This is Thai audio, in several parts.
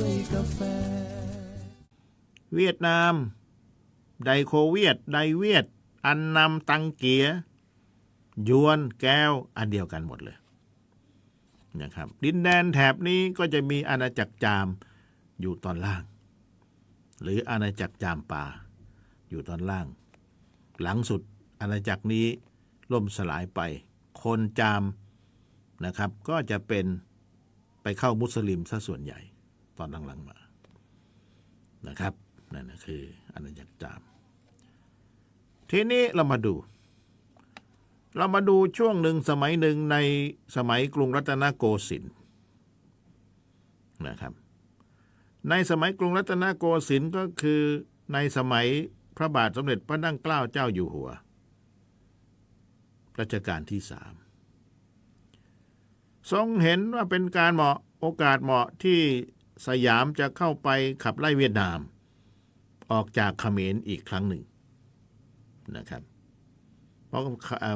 ด้วยกาแฟ เวียดนาม ไดโคเวียด ไดเวียด อันนำตังเกีย ยวนแก้ว อันเดียวกันหมดเลยนะครับ ดินแดนแถบนี้ก็จะมีอาณาจักรจามอยู่ตอนล่าง หรืออาณาจักรจามป่า อยู่ตอนล่าง หลังสุดอาณาจักรนี้ล่มสลายไป คนจามนะครับ ก็จะเป็นไปเข้ามุสลิมซะส่วนใหญ่ ตอนหลังๆมานะครับนั่นคืออาณาจักรจาม ทีนี้เรามาดู เรามาดูช่วงหนึ่งสมัยหนึ่งในสมัยกรุงรัตนโกสินทร์นะครับ ในสมัยกรุงรัตนโกสินทร์ก็คือในสมัยพระบาทสมเด็จพระนั่งเกล้าเจ้าอยู่หัวรัชกาลที่สามทรงเห็นว่าเป็นการเหมาะโอกาสเหมาะที่ สยามจะเข้าไปขับไล่เวียดนาม ออกจากเขมรอีกครั้งหนึ่งนะครับ เพราะ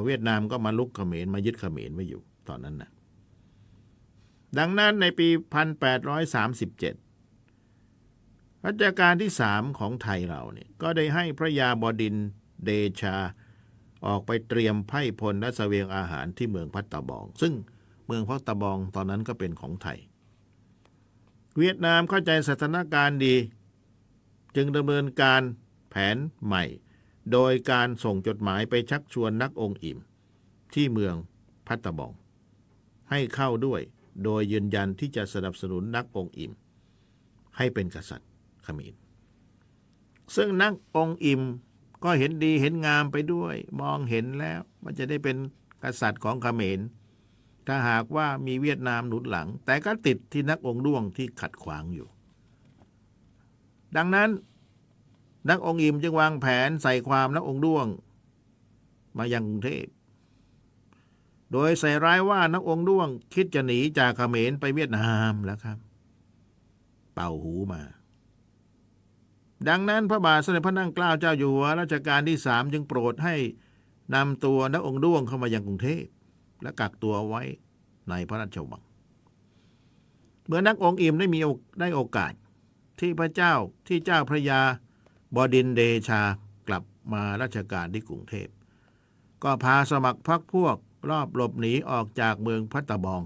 เวียดนามก็มาลุกเขมรมายึดเขมรไว้อยู่ตอนนั้นนะดังนั้นในปี 1837 รัชกาลที่สามของไทยเราเนี่ยก็ได้ให้พระยาบดินเดชาออกไปเตรียมไพ่พลและเสวียงอาหารที่เมืองพัตตาบอง ซึ่งเมืองพัตตาบองตอนนั้นก็เป็นของไทย เวียดนามเข้าใจสถานการณ์ดี จึงดำเนินการแผนใหม่ โดยการส่งจดหมายไปชักชวนนักองค์อิ่ม ที่เมืองพัตตบอง ให้เข้าด้วยโดยยืนยันที่จะสนับสนุนนักองค์อิ่ม ให้เป็นกษัตริย์ขมรซึ่งนักองค์อิ่มก็เห็นดีเห็นงามไปด้วย มองเห็นแล้วว่าจะได้เป็นกษัตริย์ของเขมร ถ้าหากว่ามีเวียดนามหนุนหลัง แต่ก็ติดที่นักองค์ด้วงที่ขัดขวางอยู่ ดังนั้น นักองค์อิมจึงวางแผนใส่ความนักองค์ด้วง มายังกรุงเทพ โดยใส่ร้ายว่านักองค์ด้วง คิดจะหนีจากเขมรไปเวียดนามแล้วครับ เป่าหูมา ดังนั้นพระบาทสมเด็จพระนั่งเกล้าเจ้าอยู่หัวรัชกาลที่สามจึงโปรดให้นำตัวนักองค์ด้วงเข้ามายังกรุงเทพ และกักตัวไว้ในพระราชวัง เมื่อนักองค์อิมได้มีได้โอกาสที่พระเจ้าที่เจ้าพระยาบดินเดชากลับมาราชการที่กรุงเทพ ก็พาสมัครพรรคพวกรอบหลบหนีออกจากเมืองพัตตาบอง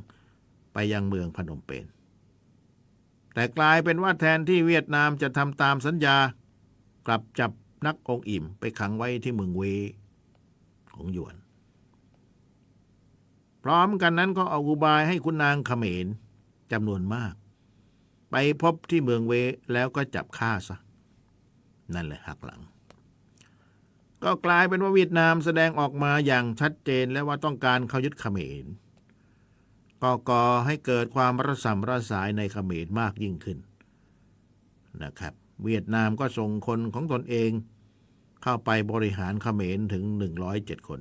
ไปยังเมืองพนมเปญแต่กลายเป็นว่าแทนที่เวียดนามจะทำตามสัญญา กลับจับนักองค์อิ่มไปขังไว้ที่เมืองเวของหยวน ร้อมกันนั้นก็เอาอุบายให้คุณนางเขมรจำนวนมาก ไปพบที่เมืองเวแล้วก็จับฆ่าซะ นั่นแหละหักหลัง ก็กลายเป็นว่าเวียดนามแสดงออกมาอย่างชัดเจนแล้วว่าต้องการเข้ายึดเขมรก็ก่อให้เกิดความระสำระสายในเขมรมากยิ่งขึ้นนะครับ เวียดนามก็ส่งคนของตนเอง เข้าไปบริหารเขมรถึง 107 คน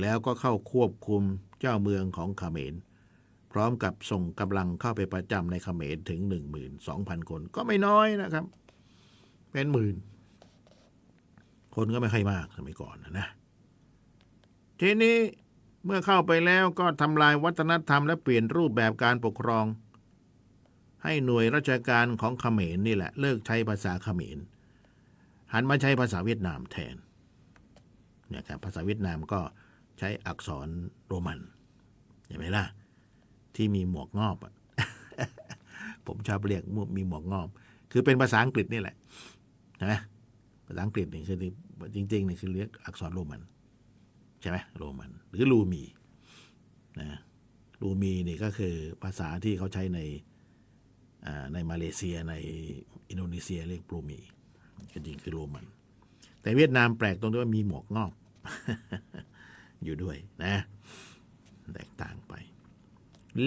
แล้วก็เข้าควบคุมเจ้าเมืองของเขมร พร้อมกับส่งกำลังเข้าไปประจำในเขมรถึง 12,000 คน ก็ไม่น้อยนะครับ เป็นหมื่น คนก็ไม่ค่อยมากสมัยก่อนนะนะทีนี้เมื่อเข้าไปแล้วก็ทำลายวัฒนธรรมและเปลี่ยนรูปแบบการปกครอง ให้หน่วยราชการของเขมรนี่แหละ เลิกใช้ภาษาเขมร หันมาใช้ภาษาเวียดนามแทนเนี่ยครับภาษาเวียดนามก็ ใช้อักษรโรมันเห็นไหมล่ะ ที่มีหมวกงอบผมชอบเรียกมีหมวกงอบ คือเป็นภาษาอังกฤษนี่แหละนะภาษาอังกฤษนี่คือจริงๆนี่คือเรียกอักษรโรมัน ใช่ไหมโรมัน หรือลูมีนะลูมีนี่ก็คือภาษาที่เขาใช้ในในมาเลเซียในอินโดนีเซียเรียกลูมีจริงๆคือโรมัน แต่เวียดนามแปลกตรงที่ว่ามีหมวกงอก อยู่ด้วยนะแตกต่างไป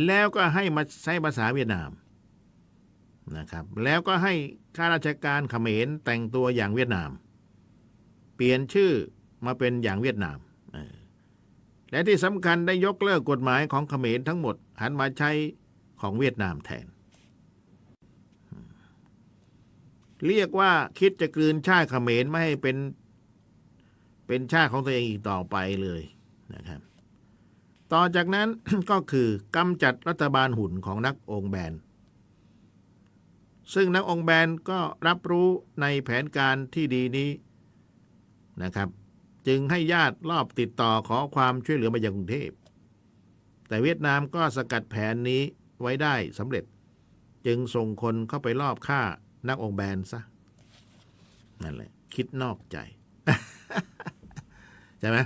แล้วก็ให้มาใช้ภาษาเวียดนามนะครับ แล้วก็ให้ข้าราชการเขมรแต่งตัวอย่างเวียดนาม เปลี่ยนชื่อมาเป็นอย่างเวียดนาม และที่สำคัญได้ยกเลิกกฎหมายของเขมรทั้งหมด หันมาใช้ของเวียดนามแทน เรียกว่าคิดจะกลืนชาติเขมรไม่ให้เป็น เป็นชาติของตัวเองอีกต่อไปเลย นะครับ ต่อจากนั้นก็คือกำจัดรัฐบาลหุ่นของนักองค์แบน ซึ่งนักองค์แบนก็รับรู้ในแผนการที่ดีนี้นะครับ จึงให้ญาติรอบติดต่อขอความช่วยเหลือมายังกรุงเทพ แต่เวียดนามก็สกัดแผนนี้ไว้ได้สำเร็จ จึงส่งคนเข้าไปรอบฆ่านักองค์แบนซะนั่นแหละคิดนอกใจ ใช่ไหม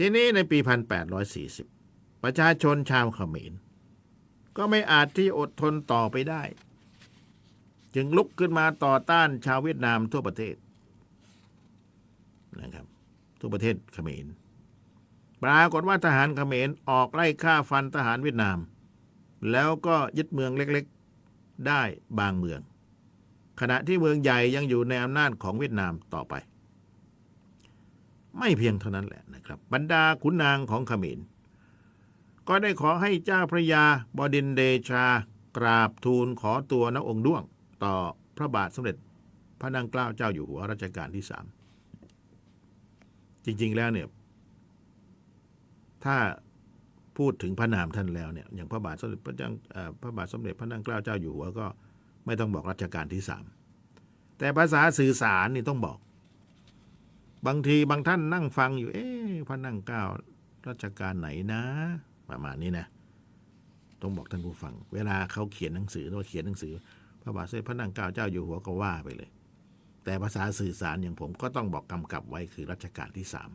ทีนี้ในปี 1840 ประชาชนชาวเขมร ก็ไม่อาจที่อดทนต่อไปได้ จึงลุกขึ้นมาต่อต้านชาวเวียดนามทั่วประเทศนะครับทั่วประเทศเขมรปรากฏว่าทหารเขมรออกไล่ฆ่าฟันทหารเวียดนาม แล้วก็ยึดเมืองเล็กๆ ได้บางเมือง ขณะที่เมืองใหญ่ยังอยู่ในอำนาจของเวียดนามต่อไป ไม่เพียงเท่านั้นแหละนะครับ บรรดาขุนนางของขมรก็ได้ขอให้เจ้าพระยาบดินเดชากราบทูลขอตัวณองค์ด้วง ต่อพระบาทสมเด็จพระนางเกล้าเจ้าอยู่หัวรัชกาลที่สามจริง ๆ แล้วเนี่ย ถ้าพูดถึงพระนามท่านแล้วเนี่ยอย่างพระบาทสมเด็จพระเจ้าพระบาทสมเด็จพระนางเกล้าเจ้าอยู่หัวก็ ไม่ต้องบอกรัชกาลที่สามแต่ภาษาสื่อสารนี่ต้องบอก บางทีบางท่านนั่งฟังอยู่ เอ๊ะพระนางเก้ารัชกาลไหนนะ ประมาณนี้นะ ต้องบอกท่านผู้ฟัง เวลาเขาเขียนหนังสือหรือว่าเขียนหนังสือ พระบาทสมเด็จพระนางเก้าเจ้าอยู่หัวก็ว่าไปเลย แต่ภาษาสื่อสารอย่างผมก็ต้องบอกกำกับไว้คือรัชกาลที่สาม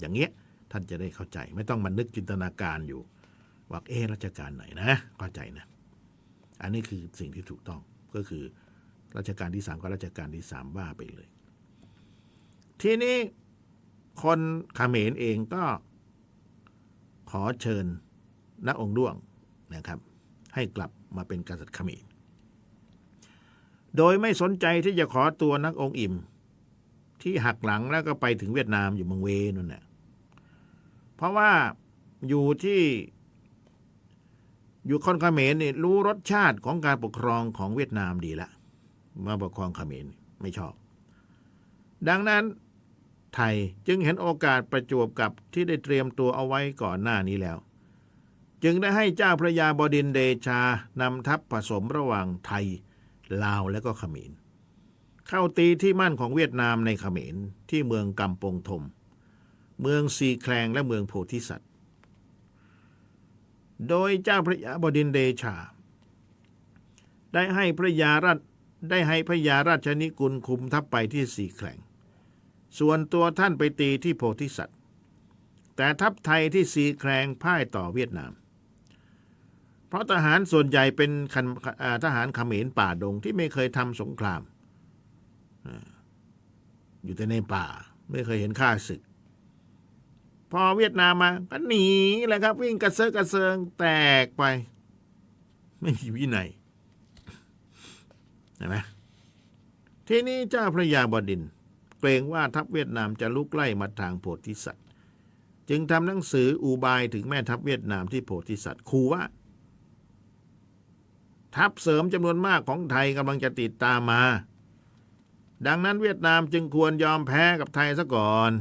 อย่างเงี้ยท่านจะได้เข้าใจ ไม่ต้องมานึกจินตนาการอยู่ว่าเอ๊รัชกาลไหนนะเข้าใจนะ อันนี้คือสิ่งที่ถูกต้องก็คือรัชกาลที่สามก็รัชกาลที่สามว่าไปเลย ทีนี้คนเขมรเองก็ขอเชิญณองค์ด้วงนะครับ ให้กลับมาเป็นกษัตริย์เขมรโดยไม่สนใจที่จะขอตัวนักองค์อิ่ม ที่หักหลังแล้วก็ไปถึงเวียดนามอยู่เมืองเวนั่นแหละเพราะว่าอยู่ที่อยู่คนเขมรนี่รู้รสชาติของการปกครองของเวียดนามดีละมาปกครองเขมรไม่ชอบ ดังนั้น ไทยจึงเห็นโอกาสประจวบกับที่ได้เตรียมตัวเอาไว้ก่อนหน้านี้แล้ว จึงได้ให้เจ้าพระยาบดินเดชานำทัพผสมระหว่างไทย ลาวและก็เขมร เข้าตีที่มั่นของเวียดนามในเขมรที่เมืองกำปงทม เมืองซีแคลงและเมืองโพธิสัตว์ โดยเจ้าพระยาบดินเดชา ได้ให้พระยาราชได้ให้พระยาราชนิกุลคุมทัพไปที่สีแคลง ส่วนตัวท่านไปตีที่โพธิสัตว์ แต่ทัพไทยที่สีแคลงพ่ายต่อเวียดนาม เพราะทหารส่วนใหญ่เป็นทหารเขมรป่าดงที่ไม่เคยทำสงครามอ่าอยู่แต่ในป่าไม่เคยเห็นข้าศึก พอเวียดนามมาก็หนีแหละครับ วิ่งกระเซาะกระเซิงแตกไป ไม่มีวินัยเห็นไหมทีนี้เจ้าพระยาบดินทร์ เกรงว่าทัพเวียดนามจะลุกไล่มาทางโพธิสัตว์ จึงทำหนังสืออุบายถึงแม่ทัพเวียดนามที่โพธิสัตว์คูว่า ทัพเสริมจำนวนมากของไทยกำลังจะติดตามมา ดังนั้นเวียดนามจึงควรยอมแพ้กับไทยซะก่อน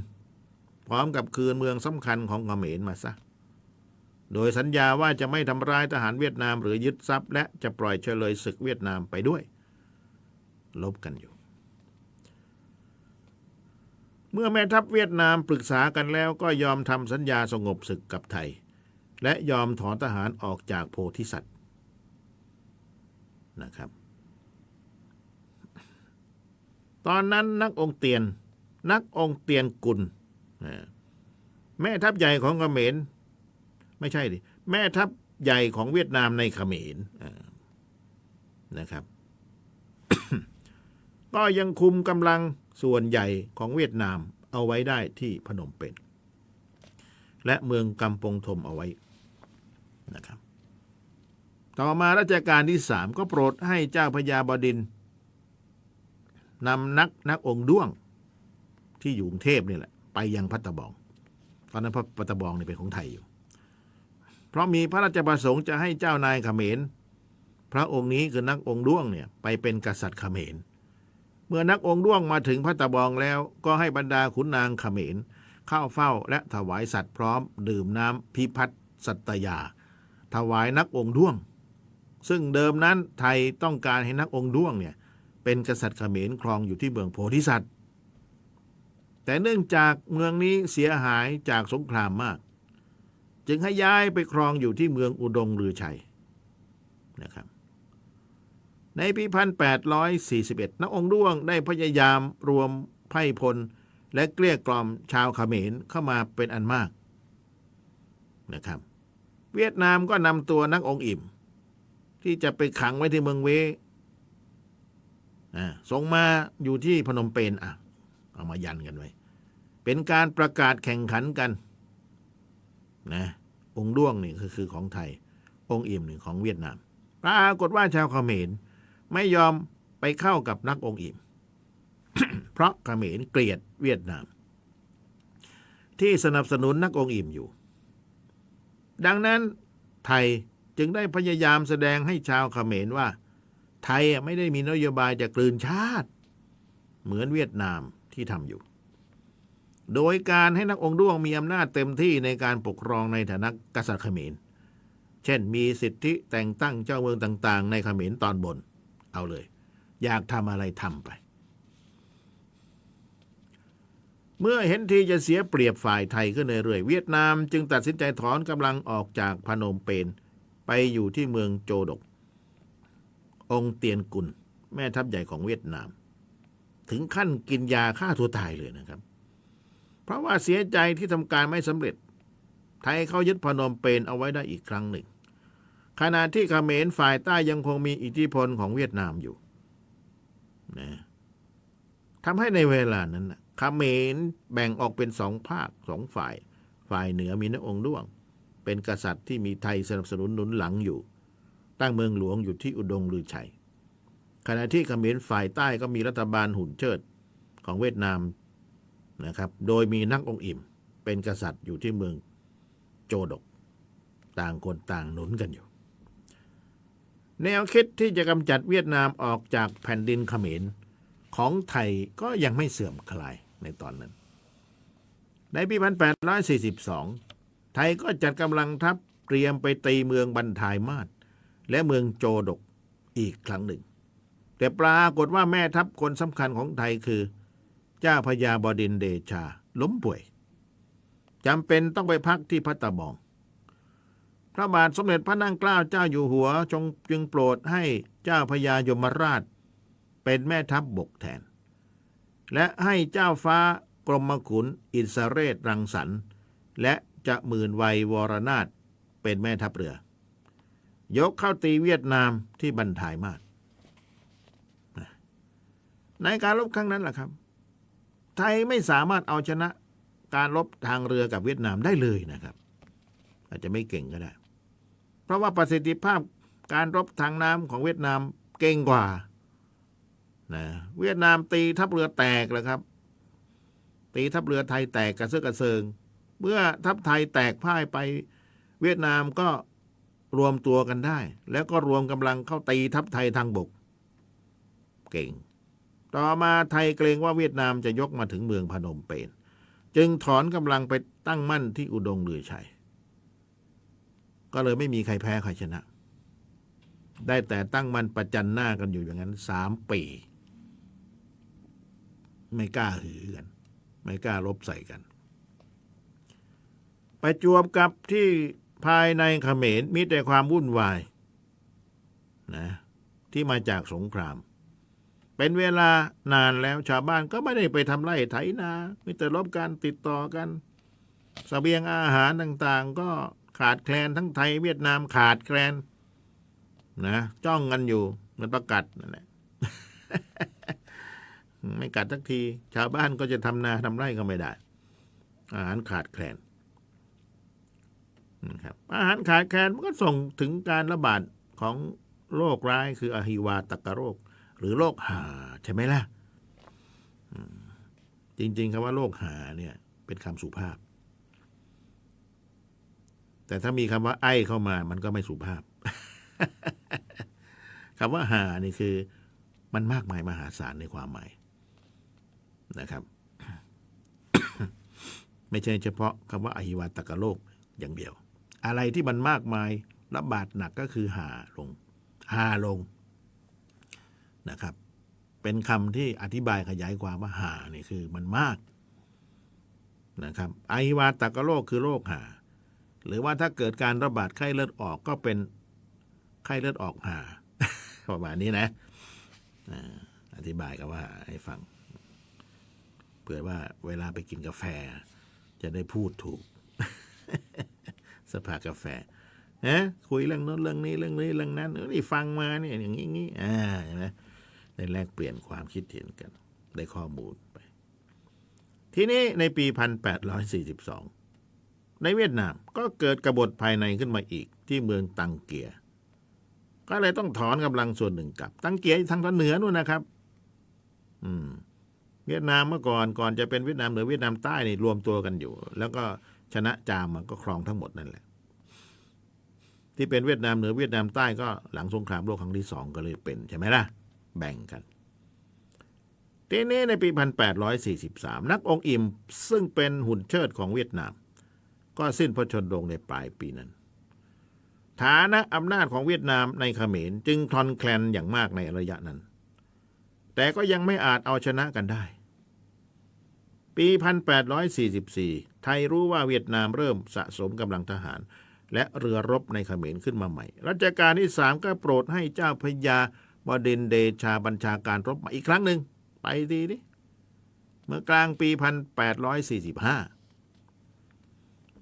พร้อมกับคืนเมืองสำคัญของเขมรมาซะโดยสัญญาว่าจะไม่ทำร้ายทหารเวียดนามหรือยึดทรัพย์ และจะปล่อยเฉลยศึกเวียดนามไปด้วย ลบกันอยู่ เมื่อแม่ทัพเวียดนามปรึกษากันแล้วก็ยอมทำสัญญาสงบศึกกับไทย และยอมถอนทหารออกจากโพธิสัตว์นะครับ ตอนนั้นนักองค์เตียน นักองค์เตียนกุลแม่ทัพใหญ่ของเขมร ไม่ใช่ดิแม่ทัพใหญ่ของเวียดนามในเขมรนะครับ ก็ยังคุมกำลัง ส่วนใหญ่ของเวียดนามเอาไว้ได้ที่พนมเปญและเมืองกำปงทมเอาไว้นะครับ ต่อมารัชกาลที่สามก็โปรดให้เจ้าพญาบดินนำนักนักองค์ด้วงที่อยู่กรุงเทพนี่แหละไปยังพัตตะบอง ตอนนั้นพระพัตตะบองนี่เป็นของไทยอยู่ เพราะมีพระราชประสงค์จะให้เจ้านายเขมร พระองค์นี้คือนักองค์ด้วงเนี่ยไปเป็นกษัตริย์เขมร เมื่อนักองค์ด้วงมาถึงพัตตะบองแล้วก็ให้บรรดาขุนนางเขมรเข้าเฝ้าและถวายสัตว์พร้อม ดื่มน้ำพิพัฒน์สัตยา ถวายนักองค์ด้วง ซึ่งเดิมนั้นไทยต้องการให้นักองค์ด้วงเนี่ยเป็นกษัตริย์เขมรครองอยู่ที่เมืองโพธิสัตว์ แต่เนื่องจากเมืองนี้เสียหายจากสงครามมาก จึงให้ย้ายไปครองอยู่ที่เมืองอุดงลือชัยนะครับ ในปี 1841นักองค์ด้วงได้พยายามรวมไพร่พล และเกลี้ยกล่อมชาวเขมรเข้ามาเป็นอันมากนะครับ เวียดนามก็นำตัวนักองค์อิ่ม ที่จะไปขังไว้ที่เมืองเวส่งมาอยู่ที่พนมเปญอะ เอามายันกันไว้ เป็นการประกาศแข่งขันกันนะองค์ด้วงนี่คือคือของไทย องค์อิ่มหนึ่งของเวียดนาม ปรากฏว่าชาวเขมร ไม่ยอมไปเข้ากับนักองค์อิมเพราะเขมรเกลียดเวียดนาม ที่สนับสนุนนักองค์อิมอยู่ ดังนั้นไทยจึงได้พยายามแสดงให้ชาวเขมรว่า ไทยไม่ได้มีนโยบายจะกลืนชาติ เหมือนเวียดนามที่ทำอยู่ โดยการให้นักองค์ด้วงมีอำนาจเต็มที่ในการปกครองในฐานะกษัตริย์เขมร เช่นมีสิทธิแต่งตั้งเจ้าเมืองต่าง ๆ ในเขมรตอนบน เอาเลย อยากทำอะไรทำไป เมื่อเห็นทีจะเสียเปรียบฝ่ายไทยขึ้นเรื่อยๆเวียดนามจึงตัดสินใจถอนกำลังออกจากพนมเปญไปอยู่ที่เมืองโจดก องเตียนกุล แม่ทัพใหญ่ของเวียดนาม ถึงขั้นกินยาฆ่าตัวตายเลยนะครับ เพราะว่าเสียใจที่ทำการไม่สำเร็จ ไทยเขายึดพนมเปญเอาไว้ได้อีกครั้งหนึ่ง ขณะที่เขมรฝ่ายใต้ยังคงมีอิทธิพลของเวียดนามอยู่นะทำให้ในเวลานั้นนะเขมรแบ่งออกเป็นสองภาคสองฝ่าย ฝ่ายเหนือมีนองค์ด้วง เป็นกษัตริย์ที่มีไทยสนับสนุนหนุนหลังอยู่ ตั้งเมืองหลวงอยู่ที่อุดงลือชัยขณะที่เขมรฝ่ายใต้ก็มีรัฐบาลหุ่นเชิดของเวียดนามนะครับ โดยมีนักองค์อิ่ม เป็นกษัตริย์อยู่ที่เมืองโจดก ต่างคนต่างหนุนกันอยู่ แนวคิดที่จะกำจัดเวียดนามออกจากแผ่นดินเขมรของไทยก็ยังไม่เสื่อมคลายในตอนนั้น ในปี 1842 ไทยก็จัดกำลังทัพเตรียมไปตีเมืองบันทายมาศและเมืองโจดกอีกครั้งหนึ่ง แต่ปรากฏว่าแม่ทัพคนสำคัญของไทยคือ เจ้าพญาบดินเดชาล้มป่วยจำเป็นต้องไปพักที่พัตตาบอง พระบาทสมเด็จพระนั่งเกล้าเจ้าอยู่หัวจงจึงโปรดให้เจ้าพญายมราช เป็นแม่ทัพบบกแทน และให้เจ้าฟ้ากรมขุนอิสเรศรังสรรค์และจะหมื่นวัยวรนาถเป็นแม่ทัพเรือ ยกเข้าตีเวียดนามที่บันทายมาศในการรบครั้งนั้นแหละครับ ไทยไม่สามารถเอาชนะการรบทางเรือกับเวียดนามได้เลยนะครับ อาจจะไม่เก่งก็ได้ เพราะว่าประสิทธิภาพการรบทางน้ำของเวียดนามเก่งกว่านะเวียดนามตีทัพเรือแตกแล้วครับ ตีทัพเรือไทยแตกกระเซาะกระเซิง เมื่อทัพไทยแตกพ่ายไปเวียดนามก็รวมตัวกันได้ แล้วก็รวมกำลังเข้าตีทัพไทยทางบก เก่ง ต่อมาไทยเกรงว่าเวียดนามจะยกมาถึงเมืองพนมเปญจึงถอนกำลังไปตั้งมั่นที่อุดงลือชัย ก็เลยไม่มีใครแพ้ใครชนะ ได้แต่ตั้งมันประจันหน้ากันอยู่อย่างนั้นสามปี ไม่กล้าหือกัน ไม่กล้ารบใส่กัน ไปจวบกับที่ภายในเขมรมีแต่ความวุ่นวายนะที่มาจากสงคราม เป็นเวลานานแล้วชาวบ้านก็ไม่ได้ไปทำไร่ไถนา มีแต่รบการติดต่อกันสเสบียงอาหารต่างๆ ก็ ขาดแคลนทั้งไทยเวียดนามขาดแคลนนะจ้องกันอยู่เหมือนประกัดนั่นแหละไม่กัดสักที ชาวบ้านก็จะทำนาทำไร่ก็ไม่ได้ อาหารขาดแคลนนะครับอาหารขาดแคลนมันก็ส่งถึงการระบาดของโรคร้ายคืออหิวาตกโรค หรือโรคหาใช่ไหมล่ะจริง ๆคำว่าโรคหาเนี่ย เป็นคำสุภาพ แต่ถ้ามีคำว่า ไอ้เข้ามามันก็ไม่สุภาพคำว่าหานี่คือ มันมากมายมหาศาลในความหมายนะครับ ไม่ใช่เฉพาะคำว่าอหิวาตกโรคอย่างเดียว อะไรที่มันมากมายระบาดหนักก็คือหาลงฮาลงนะครับ เป็นคำที่อธิบายขยายความว่าหานี่คือมันมากนะครับไอวาตกโรคคือโรคหา หรือว่าถ้าเกิดการระบาดไข้เลือดออกก็เป็นไข้เลือดออกหาประมาณนี้นะอธิบายกับว่าให้ฟังเผื่อว่าเวลาไปกินกาแฟ จะได้พูดถูก สภากาแฟฮะคุยเรื่องโน้นเรื่องนี้เรื่องนี้เรื่องนั้นเออนี่ฟังมาเนี่ยอย่างนี้อย่างนี้อ่าเห็นไหมได้แลกเปลี่ยนความคิดเห็นกัน ได้ข้อมูลไป ทีนี้ในปี 1842 ในเวียดนามก็เกิดกบฏภายในขึ้นมาอีกที่เมืองตังเกีย ก็เลยต้องถอนกำลังส่วนหนึ่งกลับ ตังเกียทางตอนเหนือนู่นนะครับ อืม เวียดนามเมื่อก่อนก่อนจะเป็นเวียดนามเหนือเวียดนามใต้นี่รวมตัวกันอยู่ แล้วก็ชนะจามมันก็ครองทั้งหมดนั่นแหละ ที่เป็นเวียดนามเหนือเวียดนามใต้ก็หลังสงครามโลกครั้งที่สองก็เลยเป็นใช่ไหมล่ะ แบ่งกันทีนี้ในปี 1843 นักองค์อิมซึ่งเป็นหุ่นเชิดของเวียดนาม ก็สิ้นพระชนม์ลงในปลายปีนั้น ฐานะอำนาจของเวียดนามในเขมรจึงคลอนแคลนอย่างมากในระยะนั้น แต่ก็ยังไม่อาจเอาชนะกันได้ ปี 1844 ไทยรู้ว่าเวียดนามเริ่มสะสมกำลังทหาร และเรือรบในเขมรขึ้นมาใหม่ รัชกาลที่สามก็โปรดให้เจ้าพระยาบดินเดชาบัญชาการรบมาอีกครั้งหนึ่ง ไปดีดิเมื่อกลางปี 1845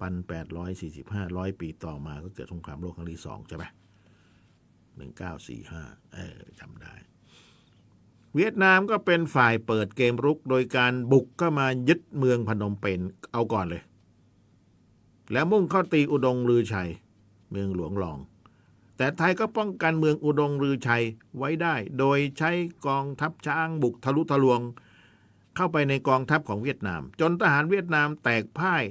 1845ร้อยสี่สิบห้าร้อยปีต่อมาก็เกิดสงครามโลกครั้งที่สองใช่ไหม1945เออจำได้ เวียดนามก็เป็นฝ่ายเปิดเกมรุก โดยการบุกเข้ามายึดเมืองพนมเปญเอาก่อนเลย แล้วมุ่งเข้าตีอุดงลือชัย เมืองหลวงรอง แต่ไทยก็ป้องกันเมืองอุดงลือชัยไว้ได้ โดยใช้กองทัพช้างบุกทะลุทะลวง เข้าไปในกองทัพของเวียดนาม จนทหารเวียดนามแตกพ่าย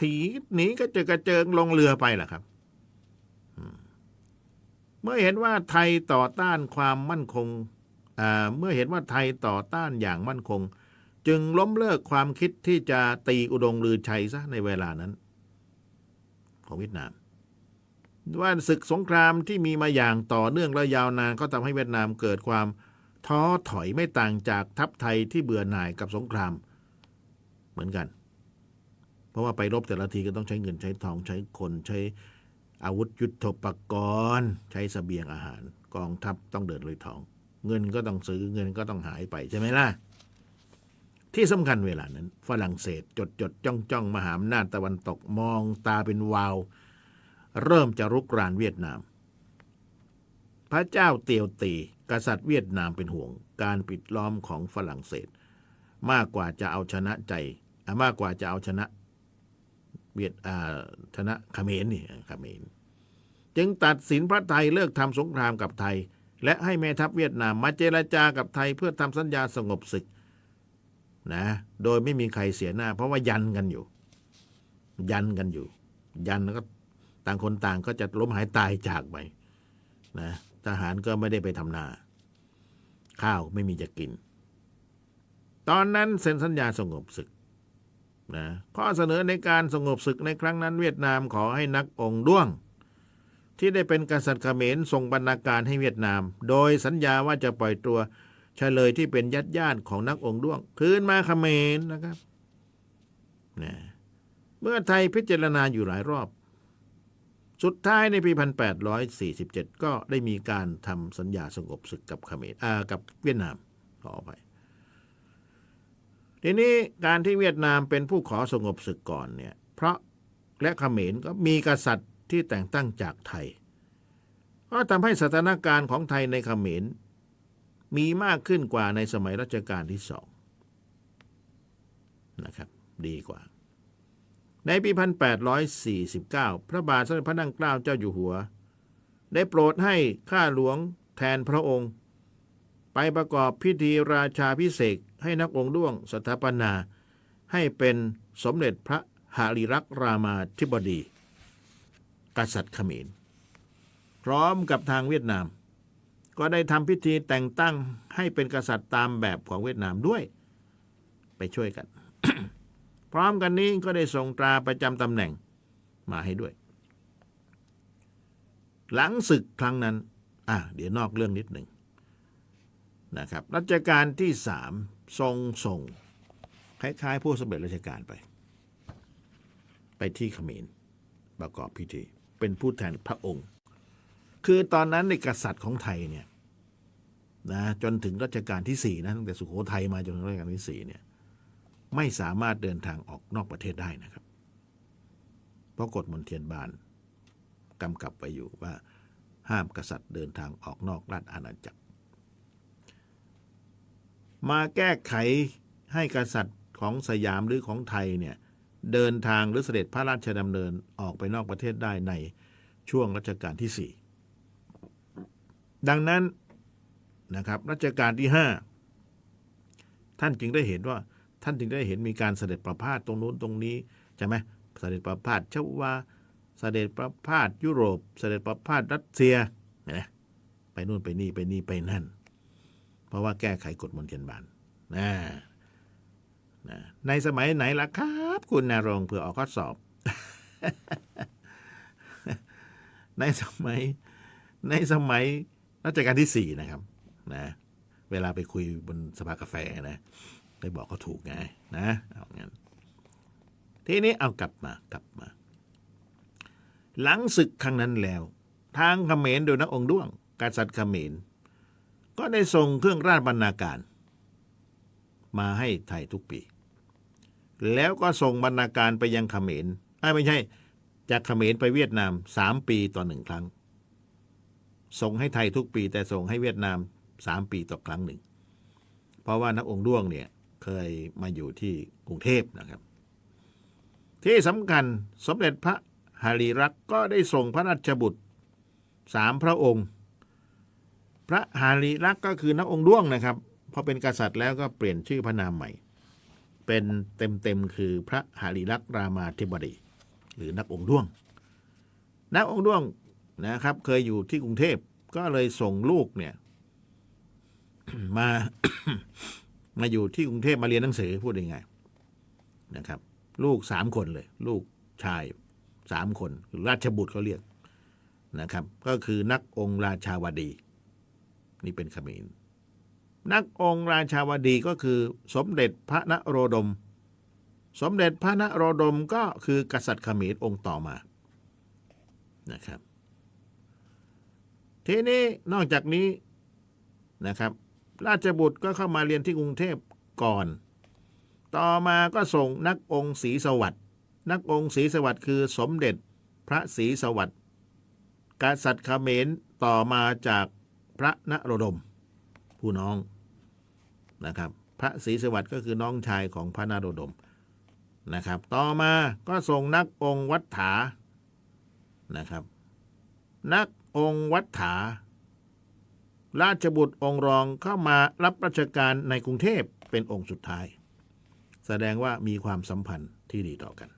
ถีหนีก็เจอกระเจิงลงเรือไปล่ะครับ เมื่อเห็นว่าไทยต่อต้านความมั่นคงอ่าเมื่อเห็นว่าไทยต่อต้านอย่างมั่นคง จึงล้มเลิกความคิดที่จะตีอุดงลือชัยซะในเวลานั้น ของเวียดนามว่าศึกสงครามที่มีมาอย่างต่อเนื่องและยาวนานก็ทำให้เวียดนามเกิดความท้อถอยไม่ต่างจากทัพไทยที่เบื่อหน่ายกับสงคราม เหมือนกัน เพราะว่าไปรบแต่ละทีก็ต้องใช้เงินใช้ทองใช้คนใช้อาวุธยุทโธปกรณ์ ใช้สเสบียงอาหาร กองทัพต้องเดินลุยทอง เงินก็ต้องซื้อเงินก็ต้องหายไปใช่ไหมล่ะ ที่สำคัญเวลานั้น ฝรั่งเศสจดจดจ้องจ้องมหาอำนาจตะวันตกมองตาเป็นวาว เริ่มจะรุกรานเวียดนาม พระเจ้าเตียวตีกษัตริย์เวียดนามเป็นห่วง การปิดล้อมของฝรั่งเศส มากกว่าจะเอาชนะใจมากกว่าจะเอาชนะ เวียดอ่าชนะเขมรนี่เขมรจึงตัดสินพระไทยเลิกทำสงครามกับไทย และให้แม่ทัพเวียดนามมาเจรจากับไทยเพื่อทำสัญญาสงบศึกนะ โดยไม่มีใครเสียหน้า เพราะว่ายันกันอยู่ ยันกันอยู่ ยันแล้วก็ต่างคนต่างก็จะล้มหายตายจากไปนะทหารก็ไม่ได้ไปทำนา ข้าวไม่มีจะกิน ตอนนั้นเซ็นสัญญาสงบศึก นะข้อเสนอในการสงบศึกในครั้งนั้นเวียดนามขอให้นักองค์ด้วง ที่ได้เป็นกษัตริย์เขมรส่งบรรณาการให้เวียดนาม โดยสัญญาว่าจะปล่อยตัวเฉลยที่เป็นญาติญาติของนักองค์ด้วง คืนมาเขมรนะครับนะเมื่อไทยพิจารณาอยู่หลายรอบ สุดท้ายในปี 1847 ก็ได้มีการทำสัญญาสงบศึกกับเขมรอ่ากับเวียดนามขอไป ทีนี้การที่เวียดนามเป็นผู้ขอสงบศึกก่อนเนี่ยเพราะและเขมรก็มีกษัตริย์ที่แต่งตั้งจากไทย ก็ทำให้สถานการณ์ของไทยในเขมรมีมากขึ้นกว่าในสมัยรัชกาลที่สองนะครับดีกว่า ในปี 1849 พระบาทสมเด็จพระนั่งเกล้าเจ้าอยู่หัว ได้โปรดให้ข้าหลวงแทนพระองค์ ไปประกอบพิธีราชาพิเศษ ให้นักองค์ด้วงสถาปนา ให้เป็นสมเด็จพระหาริรักษ์รามาธิบดี กษัตริย์เขมร พร้อมกับทางเวียดนาม ก็ได้ทำพิธีแต่งตั้งให้เป็นกษัตริย์ตามแบบของเวียดนามด้วย ไปช่วยกัน พร้อมกันนี้ก็ได้ส่งตราประจำตำแหน่งมาให้ด้วย หลังศึกครั้งนั้นออะ เดี๋ยวนอกเรื่องนิดหนึ่งนะครับรัชกาลที่สาม ทรงส่งคล้ายๆผู้สำเร็จราชการไป ไปที่ขมรประกอบพิธี เป็นผู้แทนพระองค์ คือตอนนั้นในกษัตริย์ของไทยเนี่ยนะจนถึงรัชกาลที่สี่นะตั้งแต่สุโขทัยมาจนถึงรัชกาลที่สี่เนี่ยไม่สามารถเดินทางออกนอกประเทศได้นะครับ เพราะกฎมนเทียนบานกำกับไว้อยู่ว่าห้ามกษัตริย์เดินทางออกนอกราชอาณาจักร มาแก้ไขให้กษัตริย์ของสยามหรือของไทยเนี่ยเดินทางหรือเสด็จพระราชดำเนินออกไปนอกประเทศได้ในช่วงรัชกาลที่สี่ดังนั้นนะครับรัชกาลที่ห้าท่านจึงได้เห็นว่าท่านจึงได้เห็นมีการเสด็จประพาสตรงนู้นตรงนี้ใช่ไหมเสด็จประพาสชวาเสด็จประพาสยุโรป เสด็จประพาสรัสเซียนไหมไปนู่นไปนี่ไปนี่ไปนั่น เพราะว่าแก้ไขกฎมนเทียนบานนะนะในสมัยไหนล่ะครับ คุณนารงเผื่อออกข้อสอบ ในสมัย ในสมัยรัชกาลที่สี่นะครับ นะ เวลาไปคุยบนสภากาแฟนะ ไปบอกเขาถูกไง นะเอางั้นทีนี้เอากลับมากลับมา หลังศึกครั้งนั้นแล้ว ทางเขมรโดยนักองค์ด้วงกษัตริย์เขมร ก็ได้ส่งเครื่องราชบรรณาการ มาให้ไทยทุกปี แล้วก็ส่งบรรณาการไปยังขเขมรไม่ใช่ จากขเขมรไปเวียดนามสามปีต่อหนึ่งครั้ง ส่งให้ไทยทุกปี แต่ส่งให้เวียดนามสามปีต่อครั้งหนึ่ง เพราะว่านักองค์ด้วงเนี่ยเคยมาอยู่ที่กรุงเทพนะครับ ที่สำคัญสมเด็จพระหารีรักษ์ก็ได้ส่งพระราชบุตรสามพระองค์ ระหารีรักษ์ก็คือนักองค์ด้วงนะครับพอเป็นกษัตริย์แล้วก็เปลี่ยนชื่อพระนามใหม่ เป็นเต็มๆคือพระหารีรักษ์รามาธิบดีหรือนักองค์ด้วง นักองค์ด้วงนะครับ เคยอยู่ที่กรุงเทพก็เลยส่งลูกเนี่ย มามาอยู่ที่กรุงเทพมาเรียนหนังสือพูดยังไงนะครับ ลูกสามคนเลย ลูกชายสามคนหรือราชบุตรเขาเรียกนะครับ ก็คือนักองค์ราชาวดี นี่เป็นขมรนักองค์ราชาวดีก็คือ สมเด็จพระนโรดม สมเด็จพระนโรดมก็คือกษัตริย์ขมรองค์ต่อมานะครับ ทีนี้นอกจากนี้นะครับ ราชบุตรก็เข้ามาเรียนที่กรุงเทพก่อน ต่อมาก็ส่งนักองค์ศรีสวัสด์นักองค์ศรีสวัสด์คือสมเด็จพระศรีสวัสดิ์กษัตริย์เขมรต่อมาจาก พระนรดม ผู้น้องนะครับ พระศรีสวัสดิ์ก็คือน้องชายของพระนรดมนะครับ ต่อมาก็ส่งนักองค์วัฏฐานะครับ นักองค์วัฏฐา ราชบุตรองค์รองเข้ามารับราชการในกรุงเทพเป็นองค์สุดท้าย แสดงว่ามีความสัมพันธ์ที่ดีต่อกัน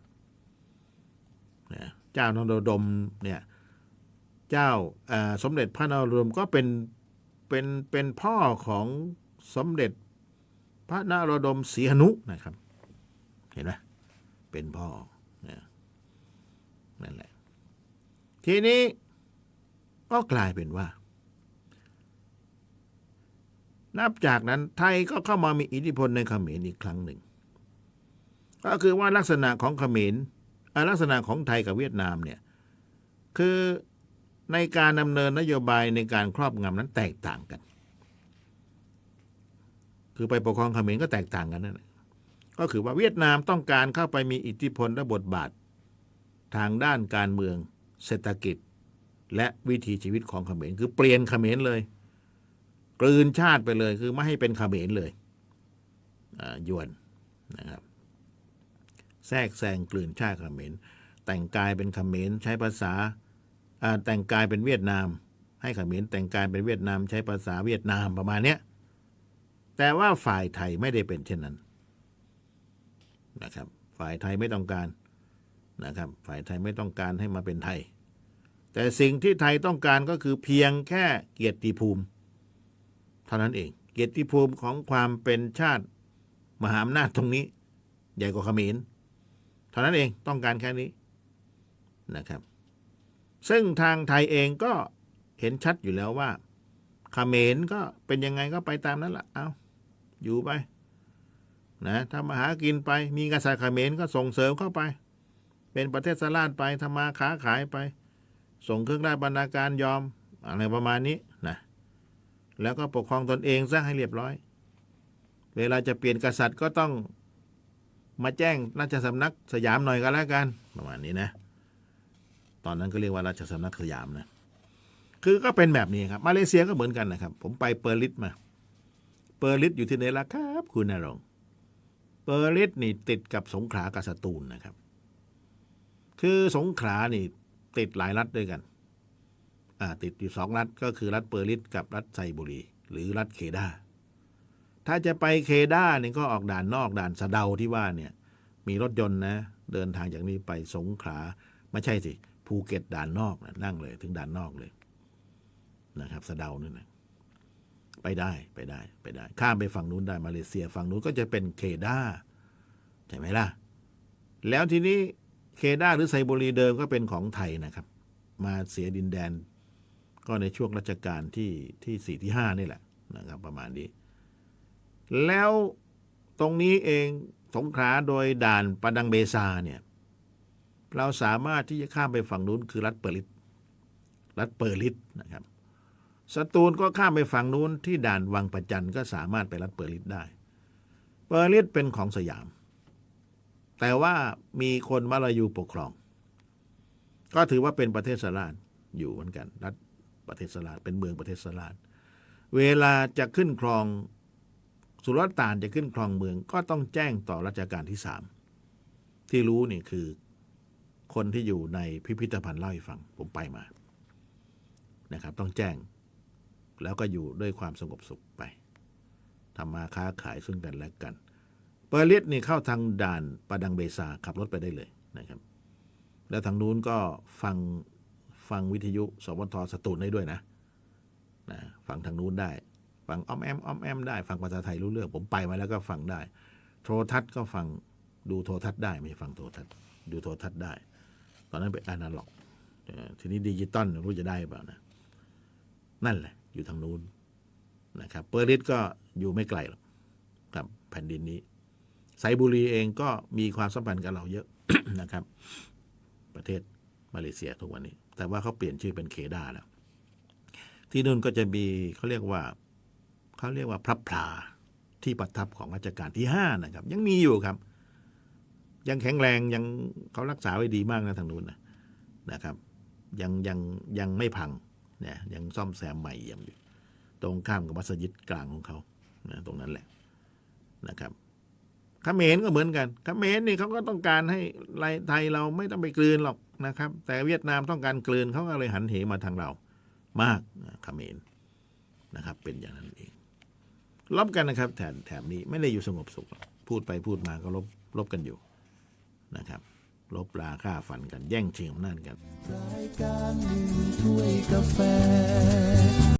นะเจ้านรดมเนี่ย เจ้าสมเด็จพระนโรดมก็เป็นเป็นเป็นพ่อของสมเด็จพระนโรดมศรีหนุนะครับ เห็นไหมเป็นพ่อนะนั่นแหละ ทีนี้ก็กลายเป็นว่า นับจากนั้นไทยก็เข้ามามีอิทธิพลในเขมรอีกครั้งหนึ่ง ก็คือว่าลักษณะของเขมรอ่าลักษณะของไทยกับเวียดนามเนี่ย คือ ในการดำเนินนโยบายในการครอบงำนั้นแตกต่างกัน คือไปปกครองเขมรก็แตกต่างกันนั่นก็คือว่าเวียดนามต้องการเข้าไปมีอิทธิพลและบทบาท ทางด้านการเมืองเศรษฐกิจ และวิถีชีวิตของเขมรคือเปลี่ยนเขมรเลย กลืนชาติไปเลยคือไม่ให้เป็นเขมรเลยยวนนะครับแทรกแซงกลืนชาติเขมรแต่งกายเป็นเขมรใช้ภาษา แต่งกายเป็นเวียดนาม ให้เขมรแต่งกายเป็นเวียดนาม ใช้ภาษาเวียดนามประมาณเนี้ยแต่ว่าฝ่ายไทยไม่ได้เป็นเช่นนั้นนะครับ ฝ่ายไทยไม่ต้องการนะครับ ฝ่ายไทยไม่ต้องการให้มาเป็นไทย แต่สิ่งที่ไทยต้องการก็คือเพียงแค่เกียรติภูมิ เท่านั้นเอง เกียรติภูมิของความเป็นชาติมหาอำนาจตรงนี้ ใหญ่กว่าเขมรเท่านั้นเองต้องการแค่นี้นะครับ ซึ่งทางไทยเองก็เห็นชัดอยู่แล้วว่าขเขมรก็เป็นยังไงก็ไปตามนั้นแหละเอาอยู่ไป นะถ้ามาหากินไป มีกษัตริย์เขมรก็ส่งเสริมเข้าไป เป็นประเทศสลาดไปทำมาค้าขายไป ส่งเครื่องราชบรรณาการยอม อะไรประมาณนี้นะแล้วก็ปกครองตนเองซะให้เรียบร้อย เวลาจะเปลี่ยนกษัตริย์ก็ต้องมาแจ้งราชสำนักสยามหน่อยก็แล้วกัน ประมาณนี้นะ ตอนนั้นก็เรียกว่าราชสำนักสยามนะคือก็เป็นแบบนี้ครับ มาเลเซียก็เหมือนกันนะครับ ผมไปเปอร์ลิสมา เปอร์ลิสอยู่ที่ไหนล่ะครับ คุณนรงเปอร์ลิสนี่ติดกับสงขลากับสตูลนะครับ คือสงขลานี่ติดหลายรัฐด้วยกัน อ่า ติดอยู่สองรัฐก็คือรัฐเปอร์ลิสกับรัฐไซบุรี หรือรัฐเคดาถ้าจะไปเคดาเนี่ยก็ออกด่านนอกด่านสะเดาที่ว่าเนี่ย มีรถยนต์นะ เดินทางจากนี้ไปสงขลาไม่ใช่สิ ภูเก็ตด่านนอกนะนั่งเลย ถึงด่านนอกเลยนะครับ สะเดานี่นะไปได้ไปได้ไปได้ ข้ามไปฝั่งนู้นได้มาเลเซียฝั่งนู้นก็จะเป็นเคดาใช่ไหมล่ะ แล้วทีนี้เคด้าหรือไซบุรีเดิมก็เป็นของไทยนะครับ มาเสียดินแดน ก็ในช่วงรัชกาลที่ที่สี่ที่ห้านี่แหละนะครับ ประมาณนี้ แล้วตรงนี้เองสงขลาโดยด่านปะดังเบซาเนี่ย เราสามารถที่จะข้ามไปฝั่งนู้นคือรัฐเปอร์ลิตรัฐเปอร์ลิตนะครับสตูลก็ข้ามไปฝั่งนู้นที่ด่านวังประจันก็สามารถไปรัฐเปอร์ลิตได้ เปอร์ลิตเป็นของสยาม แต่ว่ามีคนมาลายูปกครอง ก็ถือว่าเป็นประเทศสลาดอยู่เหมือนกัน รัฐประเทศสลาดเป็นเมืองประเทศสลาดเวลาจะขึ้นครองสุลต่านจะขึ้นครองเมืองก็ต้องแจ้งต่อรัชกาลที่สามที่รู้นี่คือ คนที่อยู่ในพิพิธภัณฑ์เล่าให้ฟัง ผมไปมา นะครับ ต้องแจ้ง แล้วก็อยู่ด้วยความสงบสุขไปทำมาค้าขายซึ่งกันและกัน เปอร์ลิสนี่เข้าทางด่านปาดังเบซาขับรถไปได้เลยนะครับ แล้วทางนู้นก็ฟังฟังวิทยุสวทสตูลได้ด้วยนะนะฟังทางนู้นได้ ฟังอ้อมแอมอ้อมแอมได้ ฟังภาษาไทยรู้เรื่อง ผมไปมาแล้วก็ฟังได้ โทรทัศน์ก็ฟังดูโทรทัศน์ได้ ไม่ใช่ฟังโทรทัศน์ ดูโทรทัศน์ได้ อนนั้นเป็นอนาล็อกทีนี้ดิจิตอลรู้จะได้เปล่านะ นั่นแหละ อยู่ทางนู้นนะครับเปอร์ลิสก็อยู่ไม่ไกลหรอกครับแผ่นดินนี้ ไซบุรีเองก็มีความสัมพันธ์กับเราเยอะนะครับ ประเทศมาเลเซียทุกวันนี้ แต่ว่าเขาเปลี่ยนชื่อเป็นเคดาแล้ว ที่นู่นก็จะมีเขาเรียกว่าเขาเรียกว่าพระพลาที่ประทับของรัชกาลที่ห้านะครับ ยังมีอยู่ครับ ยังแข็งแรงยังเขารักษาไว้ดีมากนะทางนู้นนะนะครับ ยังยังยังไม่พังเนี่ยยังซ่อมแซมใหม่เยี่ยมอยู่ ตรงข้ามกับมัสยิดกลางของเขานะตรงนั้นแหละนะครับเขมรก็เหมือนกันเขมรนี่เขาก็ต้องการให้ไทยเราไม่ต้องไปกลืนหรอกนะครับ แต่เวียดนามต้องการกลืนเขาก็เลยหันเหมาทางเรา มากนะเขมรนะครับ เป็นอย่างนั้นเองลบกันนะครับแถบแถบนี้ไม่ได้อยู่สงบสุข พูดไปพูดมาก็ลบลบกันอยู่ นะครับลบราค่าฝันกันแย่งชิงอำนาจกัน